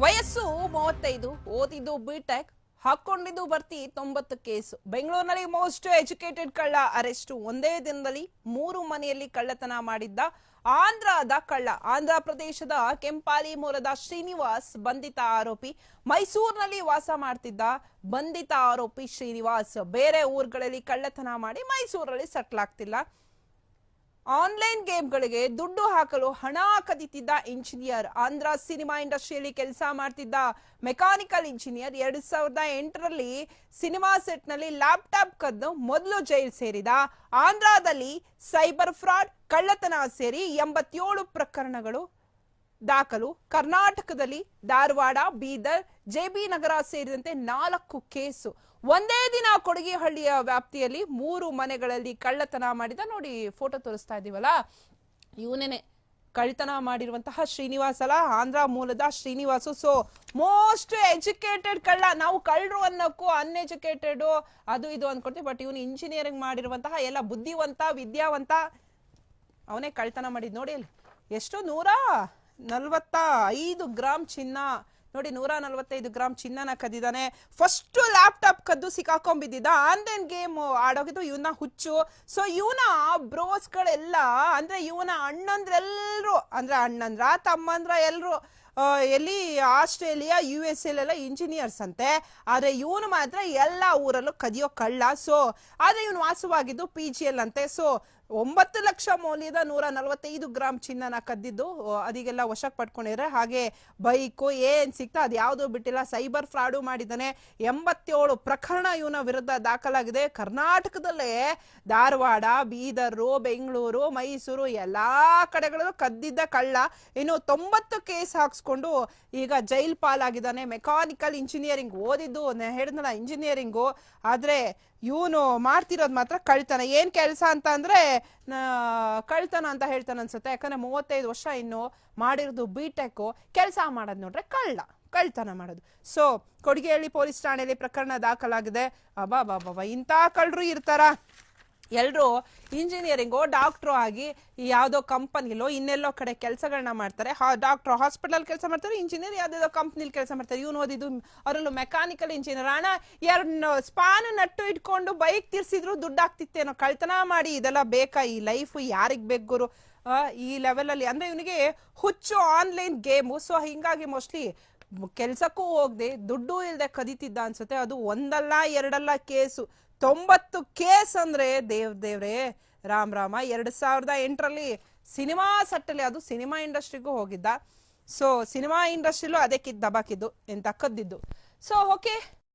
ವಯಸ್ಸು ಮೂವತ್ತೈದು, ಓದಿದ್ದು ಬಿಟೆಕ್ ಹಾಕೊಂಡಿದ್ದು ಬರ್ತಿ ತೊಂಬತ್ತು ಕೇಸು. ಬೆಂಗಳೂರಿನಲ್ಲಿ ಮೋಸ್ಟ್ ಎಜುಕೇಟೆಡ್ ಕಳ್ಳ ಅರೆಸ್ಟ್. ಒಂದೇ ದಿನದಲ್ಲಿ ಮೂರು ಮನೆಯಲ್ಲಿ ಕಳ್ಳತನ ಮಾಡಿದ್ದ ಆಂಧ್ರದ ಕಳ್ಳ. ಆಂಧ್ರ ಪ್ರದೇಶದ ಕೆಂಪಾಲಿ ಮೂಲದ ಶ್ರೀನಿವಾಸ್ ಬಂಧಿತ ಆರೋಪಿ. ಮೈಸೂರಿನಲ್ಲಿ ವಾಸ ಮಾಡ್ತಿದ್ದ ಬಂಧಿತ ಆರೋಪಿ ಶ್ರೀನಿವಾಸ್. ಬೇರೆ ಊರುಗಳಲ್ಲಿ ಕಳ್ಳತನ ಮಾಡಿ ಮೈಸೂರಲ್ಲಿ ಸೆಟ್ಲ್ ಆಗ್ತಿಲ್ಲ. ಆನ್ಲೈನ್ ಗೇಮ್ಗಳಿಗೆ ದುಡ್ಡು ಹಾಕಲು ಹಣ ಕದಿತಿದ್ದ ಇಂಜಿನಿಯರ್. ಆಂಧ್ರ ಸಿನಿಮಾ ಇಂಡಸ್ಟ್ರಿಯಲ್ಲಿ ಕೆಲಸ ಮಾಡ್ತಿದ್ದ ಮೆಕ್ಯಾನಿಕಲ್ ಇಂಜಿನಿಯರ್ ಎರಡ್ ಸಾವಿರದ ಎಂಟರಲ್ಲಿ ಸಿನಿಮಾ ಸೆಟ್ನಲ್ಲಿ ಲ್ಯಾಪ್ಟಾಪ್ ಕದ್ದು ಮೊದಲು ಜೈಲು ಸೇರಿದ. ಆಂಧ್ರದಲ್ಲಿ ಸೈಬರ್ ಫ್ರಾಡ್, ಕಳ್ಳತನ ಸೇರಿ ಎಂಬತ್ತೇಳು ಪ್ರಕರಣಗಳು ದಾಖಲು. ಕರ್ನಾಟಕದಲ್ಲಿ ಧಾರವಾಡ, ಬೀದರ್ ಜೆಬಿ ನಗರ ಸೇರಿದಂತೆ ನಾಲ್ಕು ಕೇಸು. ಒಂದೇ ದಿನ ಕೊಡಗಿಹಳ್ಳಿಯ ವ್ಯಾಪ್ತಿಯಲ್ಲಿ ಮೂರು ಮನೆಗಳಲ್ಲಿ ಕಳ್ಳತನ ಮಾಡಿದ. ನೋಡಿ, ಫೋಟೋ ತೋರಿಸ್ತಾ ಇದೀವಲ್ಲ? ಇವನೇನೆ ಕಳ್ತನ ಮಾಡಿರುವಂತಹ ಶ್ರೀನಿವಾಸ ಅಲ್ಲ. ಆಂಧ್ರ ಮೂಲದ ಶ್ರೀನಿವಾಸು. ಸೊ ಮೋಸ್ಟ್ ಎಜುಕೇಟೆಡ್ ಕಳ್ಳ. ನಾವು ಕಳ್ಳರು ಅನ್ನೋಕ್ಕೂ ಅನ್ಎಜುಕೇಟೆಡ್ ಅದು ಇದು ಅನ್ಕೊಡ್ತೀವಿ ಬಟ್ ಇವನು ಇಂಜಿನಿಯರಿಂಗ್ ಮಾಡಿರುವಂತಹ, ಎಲ್ಲ ಬುದ್ಧಿವಂತ, ವಿದ್ಯಾವಂತ, ಅವನೇ ಕಳ್ತನ ಮಾಡಿದ್. ನೋಡಿ ಎಷ್ಟು ನೂರ ನಲ್ವತ್ತ ಐದು ಗ್ರಾಮ್ ಚಿನ್ನ. ನೋಡಿ ನೂರ ನಲ್ವತ್ತೈದು ಗ್ರಾಮ್ ಚಿನ್ನನ ಕದ್ದಿದ್ದಾನೆ. ಫಸ್ಟ್ ಲ್ಯಾಪ್ಟಾಪ್ ಕದ್ದು ಸಿಕ್ಕಾಕೊಂಡ್ಬಿದ್ದಿದ್ದ ಆನ್ಲೈನ್ ಗೇಮ್ ಆಡೋಗಿದ್ದು ಇವನ ಹುಚ್ಚು. ಸೊ ಇವನ ಬ್ರೋಸ್ಗಳೆಲ್ಲ ಅಂದ್ರೆ ಇವನ ಅಣ್ಣಂದ್ರೆಲ್ರು ಅಂದ್ರೆ ಅಣ್ಣಂದ್ರ ತಮ್ಮಂದ್ರ ಎಲ್ರು ಆ, ಎಲ್ಲಿ ಆಸ್ಟ್ರೇಲಿಯಾ ಯು ಎಸ್ ಎಲ್ಲ ಇಂಜಿನಿಯರ್ಸ್ ಅಂತೆ. ಆದರೆ ಇವನು ಮಾತ್ರ ಎಲ್ಲ ಊರಲ್ಲೂ ಕದಿಯೋ ಕಳ್ಳ. ಸೊ ಆದರೆ ಇವನು ವಾಸವಾಗಿದ್ದು ಪಿ ಜಿ ಎಲ್ ಅಂತೆ. ಸೊ ಒಂಬತ್ತು ಲಕ್ಷ ಮೌಲ್ಯದ ನೂರ ನಲವತ್ತೈದು ಗ್ರಾಮ್ ಚಿನ್ನನ ಕದ್ದಿದ್ದು ಅದಿಗೆಲ್ಲ ವಶಕ್ಕೆ ಪಡ್ಕೊಂಡಿದ್ರೆ ಹಾಗೆ ಬೈಕು, ಏನು ಸಿಗ್ತಾ ಅದು ಯಾವುದೂ ಬಿಟ್ಟಿಲ್ಲ. ಸೈಬರ್ ಫ್ರಾಡು ಮಾಡಿದ್ದಾನೆ. ಎಂಬತ್ತೇಳು ಪ್ರಕರಣ ಇವನ ವಿರುದ್ಧ ದಾಖಲಾಗಿದೆ. ಕರ್ನಾಟಕದಲ್ಲೇ ಧಾರವಾಡ, ಬೀದರು, ಬೆಂಗಳೂರು, ಮೈಸೂರು ಎಲ್ಲಾ ಕಡೆಗಳಲ್ಲೂ ಕದ್ದಿದ್ದ ಕಳ್ಳ. ಇನ್ನು ತೊಂಬತ್ತು ಕೇಸ್ ಹಾಕ್ಸ್ಕೊಂಡು ಈಗ ಜೈಲ್ ಪಾಲಾಗಿದ್ದಾನೆ. ಮೆಕಾನಿಕಲ್ ಇಂಜಿನಿಯರಿಂಗ್ ಓದಿದ್ದು ಹೇಳಿದ್ನಲ್ಲ ಇಂಜಿನಿಯರಿಂಗು ಆದರೆ ಇವನು ಮಾಡ್ತಿರೋದು ಮಾತ್ರ ಕಳ್ತನ. ಏನು ಕೆಲಸ ಅಂತ ಅಂದ್ರೆ ಕಳ್ತನ ಅಂತ ಹೇಳ್ತಾನೆ ಅನ್ಸುತ್ತೆ. ಯಾಕಂದ್ರೆ ಮೂವತ್ತೈದು ವರ್ಷ ಇನ್ನು ಮಾಡಿರೋದು ಬಿ ಟೆಕ್ಕು ಕೆಲಸ ಮಾಡೋದು ನೋಡ್ರೆ ಕಳ್ಳ, ಕಳ್ತನ ಮಾಡೋದು. ಸೊ ಕೊಡಿಗೆಹಳ್ಳಿ ಪೊಲೀಸ್ ಠಾಣೆಯಲ್ಲಿ ಪ್ರಕರಣ ದಾಖಲಾಗಿದೆ. ಅಬಾ ಬಾಬಾ ಇಂಥ ಕಳ್ಳರು ಇರ್ತಾರ? ಎಲ್ಲರೂ ಇಂಜಿನಿಯರಿಂಗು, ಡಾಕ್ಟ್ರು ಆಗಿ ಯಾವುದೋ ಕಂಪನಿಲೋ, ಇನ್ನೆಲ್ಲೋ ಕಡೆ ಕೆಲಸಗಳನ್ನ ಮಾಡ್ತಾರೆ. ಹಾ, ಡಾಕ್ಟ್ರು ಹಾಸ್ಪಿಟಲ್ ಕೆಲಸ ಮಾಡ್ತಾರೆ, ಇಂಜಿನಿಯರ್ ಯಾವುದೋ ಕಂಪ್ನಿಲಿ ಕೆಲಸ ಮಾಡ್ತಾರೆ. ಇವ್ನು ಓದಿದ್ದು ಅವರಲ್ಲೂ ಮೆಕ್ಯಾನಿಕಲ್ ಇಂಜಿನಿಯರ್ ಹಣ ಎರಡು ಸ್ಪಾನ್ ನಟ್ಟು ಇಟ್ಕೊಂಡು ಬೈಕ್ ತಿರ್ಸಿದ್ರು ದುಡ್ಡು ಆಗ್ತಿತ್ತೇನೋ. ಕಳ್ತನ ಮಾಡಿ ಇದೆಲ್ಲ ಬೇಕಾ? ಈ ಲೈಫ್ ಯಾರಿಗೆ ಬೇಕು ಈ ಲೆವೆಲಲ್ಲಿ ಅಂದ್ರೆ ಇವನಿಗೆ ಹುಚ್ಚು ಆನ್ಲೈನ್ ಗೇಮು ಸೊ ಹಿಂಗಾಗಿ ಮೋಸ್ಟ್ಲಿ ಕೆಲಸಕ್ಕೂ ಹೋಗದೆ, ದುಡ್ಡು ಇಲ್ಲದೆ ಕದೀತಿದ್ದ ಅನ್ಸುತ್ತೆ. ಅದು ಒಂದಲ್ಲ, ಎರಡಲ್ಲ ಕೇಸು ತೊಂಬತ್ತು ಕೇಸ್ ಅಂದ್ರೆ ದೇವ್, ದೇವ್ರೆ, ರಾಮ್, ರಾಮ, ಎರಡು ಸಾವಿರದ ಎಂಟರಲ್ಲಿ ಸಿನಿಮಾ ಸಟ್ಟಲ್ಲಿ, ಅದು ಸಿನಿಮಾ ಇಂಡಸ್ಟ್ರಿಗೂ ಹೋಗಿದ್ದ. ಸೊ ಸಿನಿಮಾ ಇಂಡಸ್ಟ್ರಿಲೂ ಅದಕ್ಕೆ ದಬಾಕಿದ್ದು, ಎಂತ ಕದ್ದಿದ್ದು. So okay